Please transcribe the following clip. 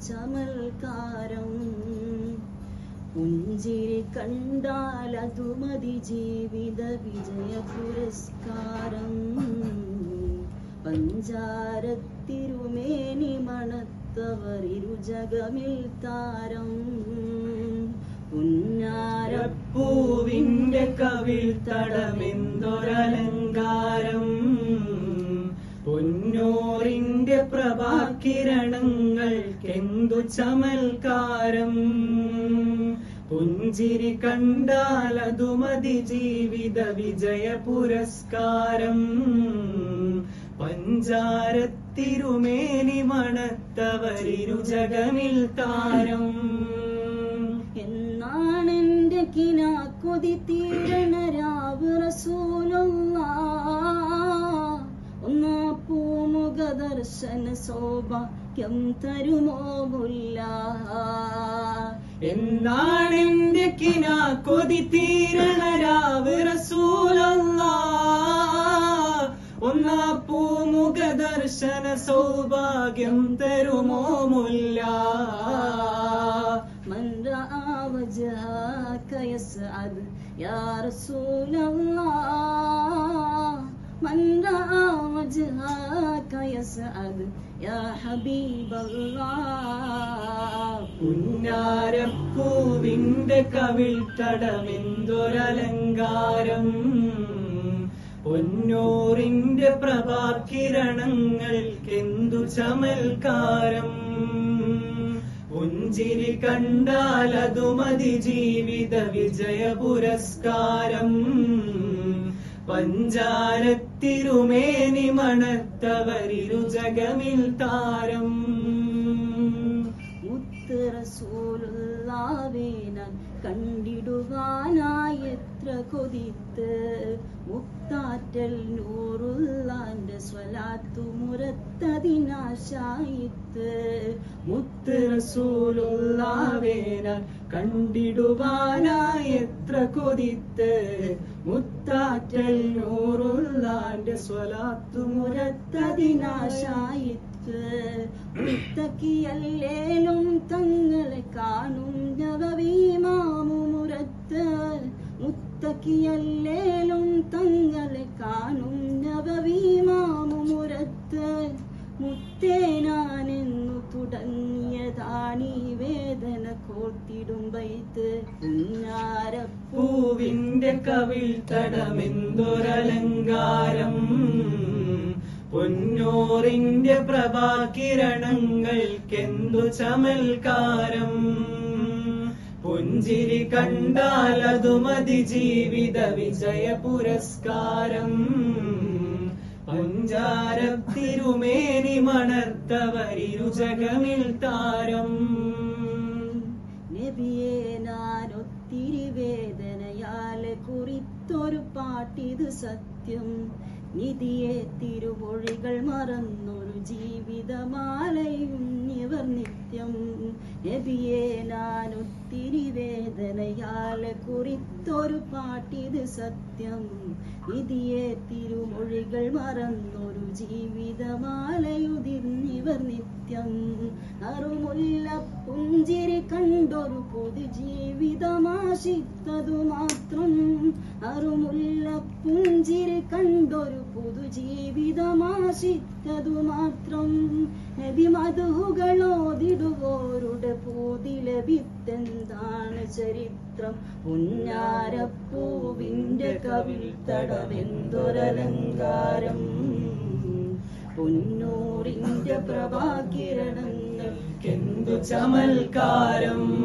ചമൽക്കാരം. പുഞ്ചിരി കണ്ടാൽ അതു മതി ജീവിത വിജയ പുരസ്കാരം. പഞ്ചാരത്തിരുമേനി മണത്തവർ ഇരുജഗമിൽ താരം. പൂവിന്റെ കവിൽ തടമെന്തൊരലങ്കാരം. പൊന്നോറിന്റെ പ്രഭാകിരണങ്ങൾക്കെന്തു ചമൽക്കാരം പുഞ്ചിരി കണ്ടാൽ അതു മതി ജീവിത വിജയ പുരസ്കാരം. പഞ്ചാരത്തിരുമേനി മണത്തവരിരു ജഗമിൽ താരം. എന്നാണെന്റെ കിനാക്കൊതി തീരണ രാവ് റസൂലുള്ള. ദർശന സൗഭാഗ്യം തരുമോ മുല്ല എന്നാണെന്റെ കിനാ കൊതി തീരണ രാവ് റസൂലല്ല ഒന്നാ പൂമുഖ ദർശന സൗഭാഗ്യം തരുമോ മുല്ല من رأى وجهك يسعد يا رسول الله يسعد يا حبيب الله പുന്നാരപ്പൂവിന്റെ കവിൾ തടമെന്തൊരലങ്കാരം പൊന്നോറിന്റെ പ്രഭാകിരണങ്ങൾക്കെന്തു ചമൽക്കാരം പുഞ്ചിരി കണ്ടാൽ അതു മതി ജീവിത വിജയ പുരസ്കാരം പഞ്ചാരത്തിരുമേനി മണത്തവരിരു ജഗമിൽ താരം. മുത്ത് റസൂലുള്ളാവേ ഞാൻ കണ്ടിടുവാനായി എത്ര കൊതിത്ത് മുക്താറ്റൽ നൂറുള്ളാന്റെ സ്വലാത്തു മുറത്തതിനാശായിത്ത് മുത്ത് കണ്ടിടുവാനായത്ര കൊതിത്ത് മുത്താറ്റൽ നൂറുള്ളാന്റെ സ്വലാത്തു മുറത്തതിനാശായിത്ത് മുത്തക്കിയല്ലേലും തങ്ങളെ കാണും നവവീമാമുരത്ത് മുത്തക്കിയല്ലേലും തങ്ങളെ കാണും നവവീമാമുരത്ത് മുത്തേനാനെന്നു തുടങ്ങിയതാണീ വേദന കോർത്തിടും വൈത്ത്. കുഞ്ഞാരപ്പൂ പൂവിന്റെ കവിൾ തടമെന്തൊരലങ്കാരം? പൊന്നോറിന്റെ പ്രഭാകിരണങ്ങൾക്കെന്തു ചമൽക്കാരം? പുഞ്ചിരി കണ്ടാൽ അതു മതി ജീവിത വിജയ പുരസ്കാരം. പഞ്ചാരത്തിരുമേനി മണർത്തവരിരു ജഗമിൽ താരം. നബിയെ ഞാൻ ഒത്തിരി കുറിത്തൊരു പാട്ടിത് സത്യം. നിധിയെ തിരുമൊഴികൾ മറന്നൊരു ജീവിതമാലയും ഇവർ നിത്യം. നബിയെ ഞാൻ ഒത്തിരി വേദനയാലെ കുറിത്തൊരു പാട്ടിത് സത്യം. നിധിയെ തിരുമൊഴികൾ മറന്നൊരു ജീവിതമാലയുതിർന്നിവർ നിത്യം. അറുമുല്ല പുഞ്ചിരി കണ്ടൊരു പൊതു ജീവിതമാശിത്തതു മാത്രം അറുമുല്ല പുഞ്ചിരി കണ്ടൊരു പുതു ജീവിതമാശിത്തതു മാത്രം. നദി മധുകളോതിടുവോരുടെ പൂതി ലഭിത്തെന്താണ് ചരിത്രം? പുന്നാരപ്പൂവിന്റെ കവിൽ തടവെന്തൊരലങ്കാരം പൊന്നൂറിന്റെ പ്രഭാകിരണങ്ങൾ എന്തു ചമൽക്കാരം?